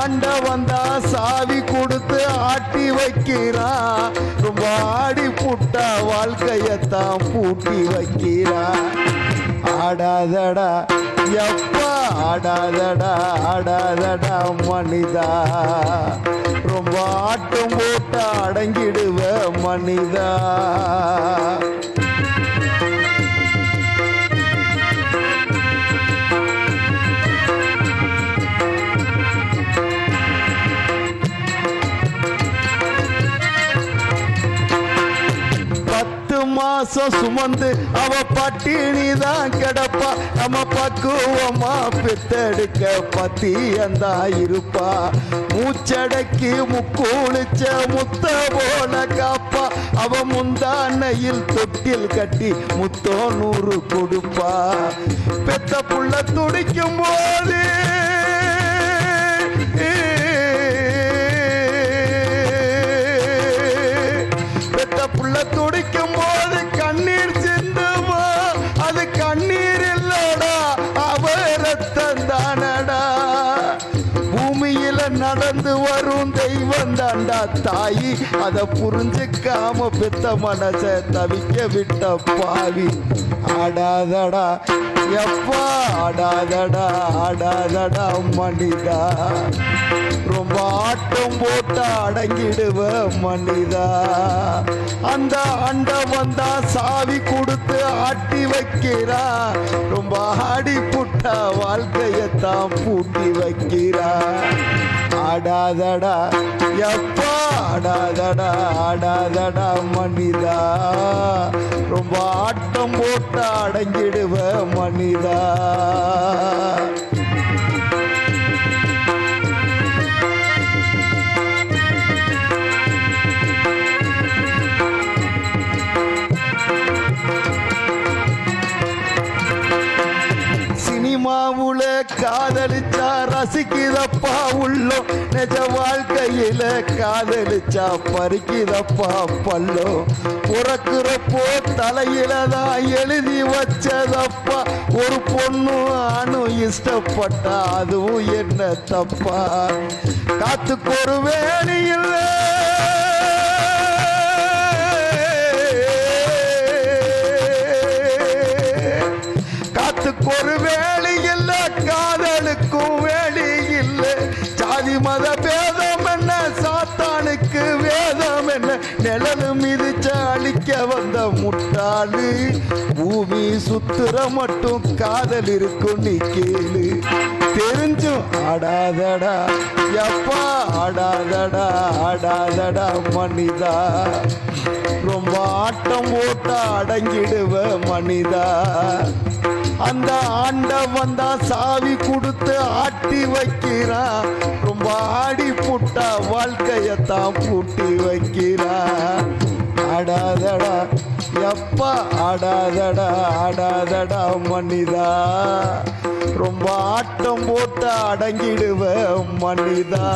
ஆண்ட வந்தா சாவி கொடுத்து ஆட்டி வைக்கிறா. ரொம்ப ஆடி புட்டா வாழ்க்கையத்தான் பூட்டி வைக்கிறா. ஆடாதடா எப்பா ஆடாதடா ஆடாதடா மனிதா. ரொம்ப ஆட்டம் போட்டு அடங்கிடுவ மனிதா. மாசம் சுமந்து அவ பட்டினி தான் கிடப்பா. நம்ம பக்குவமா பெத்தெடுக்க பத்தியந்தா இருப்பா. மூச்சடக்கி முக்கூளிச்ச முத்த போல காப்பா. அவ முந்தானையில் தொட்டில் கட்டி முத்தோ நூறு கொடுப்பா. பெத்த புள்ள துடிக்கும் போது இருந்து வரும் தெய்வம் தாண்டா தாயி. அத புரிஞ்சுக்காம பெத்த மனச தவிக்க விட்ட பாவி. ஆடாதடா எப்பா ஆடாதடா ஆடாதடா மனிதா. ரொம்ப ஆட்டம் போட்டு அடங்கிடுவ மனிதா. அந்த அண்ட வந்தா சாவி கொடுத்து ஆட்டி வைக்கிறா. ரொம்ப ஆடி புட்டா வாழ்க்கையத்தான் பூட்டி வைக்கிறா. ஆடாதடா எப்பா ஆடாதடா ஆடாதடா மனிதா ரொம்ப ஆட்டம் போட்டு அடங்கிடுவ மனிதா சினிமாவுல காதலிச்சா ரசிக்குதப்பா உள்ளம். நிஜ வாழ்க்கையில காதலிச்சா பறிக்குதப்பா பல்லோ. பிறக்கிறப்போ தலையில தான் எழுதி வச்சதப்பா. ஒரு பொண்ணு ஆணும் இஷ்டப்பட்டா அதுவும் என்ன தப்பா? காத்துக்கு ஒரு வேணி காத்துக்கு ஒரு வேலை நிழலு மிதிச்ச அழிக்க வந்த முட்டாளு. பூமி சுத்துற மட்டும் காதல் இருக்கும் நீ கேளு. தெரிஞ்சும் ஆடாதடா எப்பா ஆடாதடா ஆடாதடா மனிதா. ரொம்ப ஆட்டம் போட்ட அடங்கிடுவ மனிதா. அந்த ஆண்ட வந்தா சாவி கொடுத்து ஆட்டி வைக்கிறான் வாழ்க்கையத்தான் பூட்டி வைக்கிறான் ஆடாதடா எப்பா ஆடாதடா ஆடாதடா மனிதா. ரொம்ப ஆட்டம் போட்டு அடங்கிடுவ மனிதா.